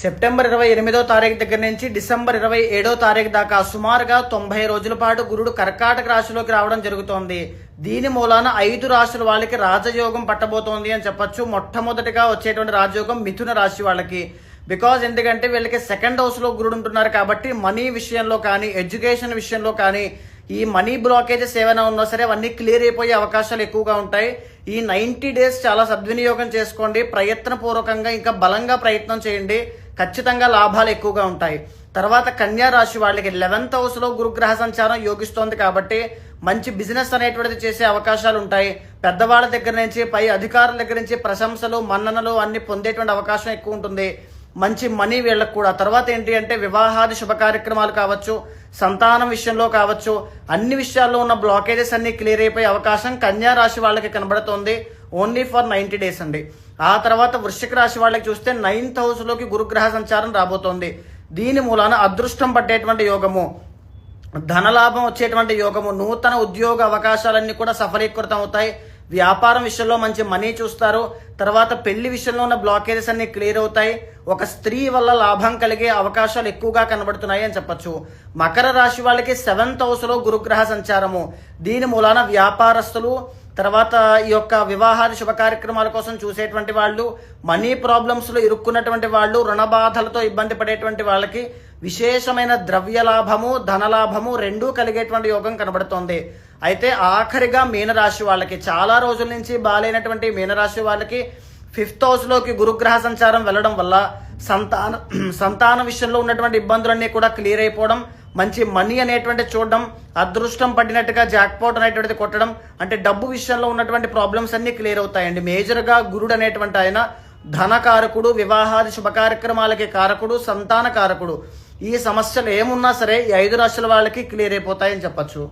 September ఇరవై ఎనిమిదో తారీఖు దగ్గర నుంచి డిసెంబర్ ఇరవై ఏడో తారీఖు దాకా సుమారుగా తొంభై రోజుల పాటు గురుడు కర్కాటక రాశిలోకి రావడం జరుగుతోంది. దీని మూలాన ఐదు రాశుల వాళ్ళకి రాజయోగం పట్టబోతోంది అని చెప్పొచ్చు. మొట్టమొదటిగా వచ్చేటువంటి రాజయోగం మిథున రాశి వాళ్ళకి. బికాజ్ ఎందుకంటే వీళ్ళకి సెకండ్ హౌస్లో గురుడు ఉంటున్నారు కాబట్టి మనీ విషయంలో కానీ ఎడ్యుకేషన్ విషయంలో కానీ ఈ మనీ బ్లాకేజెస్ ఏమైనా ఉన్నా సరే అవన్నీ క్లియర్ అయిపోయే అవకాశాలు ఎక్కువగా ఉంటాయి. ఈ నైంటీ డేస్ చాలా సద్వినియోగం చేసుకోండి. ప్రయత్నపూర్వకంగా ఇంకా బలంగా ప్రయత్నం చేయండి. ఖచ్చితంగా లాభాలు ఎక్కువగా ఉంటాయి. తర్వాత కన్యా రాశి వాళ్ళకి లెవెన్త్ హౌస్లో గురుగ్రహ సంచారం యోగిస్తోంది కాబట్టి మంచి బిజినెస్ అనేటువంటిది చేసే అవకాశాలు ఉంటాయి. పెద్దవాళ్ళ దగ్గర నుంచి పై అధికారుల దగ్గర నుంచి ప్రశంసలు మన్ననలు అన్ని పొందేటువంటి అవకాశం ఎక్కువ ఉంటుంది. మంచి మనీ వీళ్ళకు కూడా. తర్వాత ఏంటి అంటే వివాహాది శుభ కార్యక్రమాలు కావచ్చు సంతానం విషయంలో కావచ్చు అన్ని విషయాల్లో ఉన్న బ్లాకేజెస్ అన్ని క్లియర్ అయిపోయే అవకాశం కన్యా రాశి వాళ్ళకి కనబడుతోంది. ఓన్లీ ఫర్ నైంటీ డేస్ అండి. ఆ తర్వాత వృశ్చిక రాశి వాళ్ళకి చూస్తే నైన్త్ హౌస్లోకి గురుగ్రహ సంచారం రాబోతోంది. దీని మూలాన అదృష్టం పట్టేటువంటి యోగము ధనలాభం వచ్చేటువంటి యోగము నూతన ఉద్యోగ అవకాశాలన్నీ కూడా సఫలీకృతం అవుతాయి. వ్యాపారం విషయంలో మంచి మనీ చూస్తారు. తర్వాత పెళ్ళి విషయంలో ఉన్న బ్లాకేజెస్ అన్ని క్లియర్ అవుతాయి. ఒక స్త్రీ వల్ల లాభం కలిగే అవకాశాలు ఎక్కువగా కనబడుతున్నాయి అని చెప్పొచ్చు. మకర రాశి వాళ్ళకి సెవెంత్ హౌస్లో గురుగ్రహ సంచారము. దీని మూలాన వ్యాపారస్తులు తర్వాత ఈ యొక్క వివాహాది శుభ కార్యక్రమాల కోసం చూసేటువంటి వాళ్ళు మనీ ప్రాబ్లమ్స్లో ఇరుక్కున్నటువంటి వాళ్ళు రుణ బాధలతో ఇబ్బంది పడేటువంటి వాళ్ళకి విశేషమైన ద్రవ్య లాభము ధనలాభము రెండూ కలిగేటువంటి యోగం కనబడుతోంది. అయితే ఆఖరిగా మీనరాశి వాళ్ళకి చాలా రోజుల నుంచి బాగాలేనటువంటి మీనరాశి వాళ్ళకి ఫిఫ్త్ హౌస్లోకి గురుగ్రహ సంచారం వెళ్ళడం వల్ల సంతాన సంతాన విషయంలో ఉన్నటువంటి ఇబ్బందులన్నీ కూడా క్లియర్ అయిపోవడం మంచి మనీ అనేటువంటి చూడడం అదృష్టం పడినట్టుగా జాక్పాట్ అనేటువంటిది కొట్టడం అంటే డబ్బు విషయంలో ఉన్నటువంటి ప్రాబ్లమ్స్ అన్ని క్లియర్ అవుతాయండి. మేజర్గా గురుడు అనేటువంటి ఆయన ధనకారకుడు వివాహాది శుభ కార్యక్రమాలకి కారకుడు సంతాన కారకుడు. ఈ సమస్యలు ఏమున్నా సరే ఈ ఐదు రాశుల వాళ్ళకి క్లియర్ అయిపోతాయని చెప్పచ్చు.